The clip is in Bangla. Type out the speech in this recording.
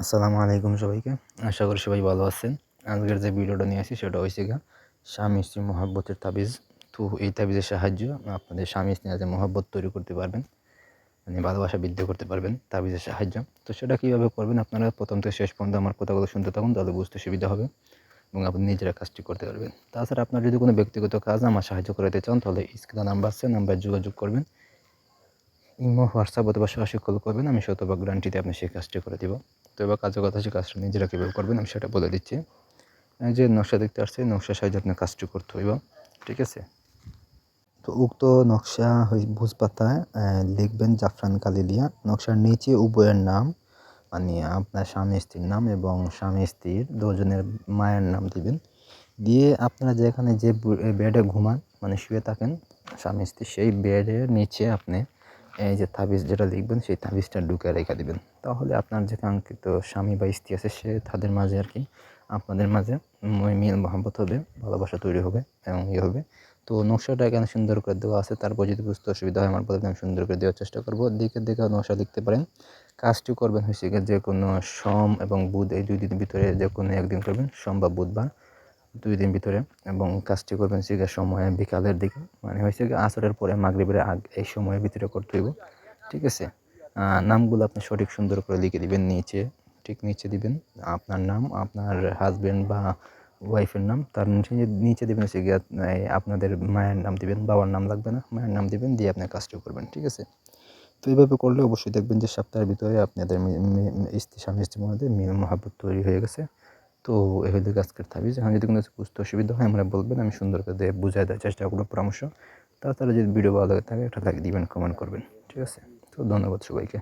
আসসালামু আলাইকুম সবাইকে। আশা করি সবাই ভালো আছেন। আজকের যে ভিডিওটা নিয়ে আসি সেটা হয়েছে গা স্বামী স্ত্রী মহাব্বতের তাবিজ। তো এই তাবিজের সাহায্য আপনাদের স্বামী স্ত্রী যে মহাব্বত তৈরি করতে পারবেন মানে ভালোবাসা বৃদ্ধি করতে পারবেন তাবিজের সাহায্য। তো সেটা কীভাবে করবেন আপনারা প্রথম থেকে শেষ পর্যন্ত আমার কথাগুলো শুনতে থাকুন, তাহলে বুঝতে সুবিধা হবে এবং আপনি নিজেরা কাজটি করতে পারবেন। তাছাড়া আপনার যদি কোনো ব্যক্তিগত কাজ আমার সাহায্য করতে চান, তাহলে স্ক্রিনে নাম্বার আছে, নাম্বার যোগাযোগ করবেন। ইমো, হোয়াটসঅ্যাপ অথবা সরাসরি কল করবেন, আমি শতভাগ গ্যারান্টিতে আপনি সেই কাজটি করে দিব। তো এবার কাজের কথা সেই কাজটা নিজেরা কীভাবে করবেন আমি সেটা বলে দিচ্ছি। যে নকশা দেখতে আসছে নকশার সাহায্যে আপনার কাজটি করতে হইব, ঠিক আছে? তো উক্ত নকশা ভুজ পাতায় লিখবেন জাফরান কালিলিয়া। নকশার নিচে উভয়ের নাম মানে আপনার স্বামী স্ত্রীর নাম এবং স্বামী স্ত্রীর দুজনের মায়ের নাম দিবেন। দিয়ে আপনারা যেখানে যে বেডে ঘুমান মানে শুয়ে থাকেন, স্বামী স্ত্রী সেই বেডের নিচে আপনি এই যে তাবিজ যেটা লিখবেন, সেই তাবিজটা ঢুকে রেখে দিবেন। তাহলে আপনার যে কাঙ্ক্ষিত স্বামী বা স্ত্রী আছে, সে তাদের মাঝে আর কি, আপনাদের মাঝে মিল মহাব্বত হবে, ভালোবাসা তৈরি হবে এবং ইয়ে হবে। তো নকশাটা এখানে সুন্দর করে দেওয়া আছে। তারপর যদি বুঝতে অসুবিধা হয় আমার বলতে আমি সুন্দর করে দেওয়ার চেষ্টা করব। দিকে দেখে নকশা লিখতে পারেন। কাজটি করবেন হচ্ছে যে কোনো সম এবং বুধ, এই দুই দিনের ভিতরে যে কোনো একদিন করবেন, সোম বা বুধবার। দুই দিন ভিতরে এবং কাজটি করবেন সেটা সময় বিকালের দিকে। মানে হয়েছে কি আসরের পরে মাগরিবের আগ এই সময়ের ভিতরে করতে হইব। ঠিক আছে? নামগুলো আপনি সঠিক সুন্দর করে লিখে দিবেন নিচে। ঠিক নিচে দিবেন। আপনার নাম, আপনার হাজব্যান্ড বা ওয়াইফের নাম। তার নিচে দেবেন হচ্ছে গিয়ে আপনাদের মায়ের নাম দিবেন। বাবার নাম লাগবে না। মায়ের নাম দিবেন, দিয়ে আপনি কাজটি করবেন। ঠিক আছে? তো এইভাবে করলে অবশ্যই দেখবেন যে সপ্তাহের ভিতরে আপনাদের স্ত্রী, স্বামী, স্ত্রীর মধ্যে মিল মহাব্বত তৈরি হয়ে গেছে। তো এভাবে কাজ করতে হবে। যেখানে যদি কোনো বুঝতে অসুবিধা হয়, আমরা বলবেন, আমি সুন্দর করে বুঝাই দেওয়ার চেষ্টা করব পরামর্শ। তাছাড়া যদি ভিডিও ভালো লাগে থাকে, একটা লাইক দিবেন কমেন্ট করবেন। ঠিক আছে? তো ধন্যবাদ সবাইকে।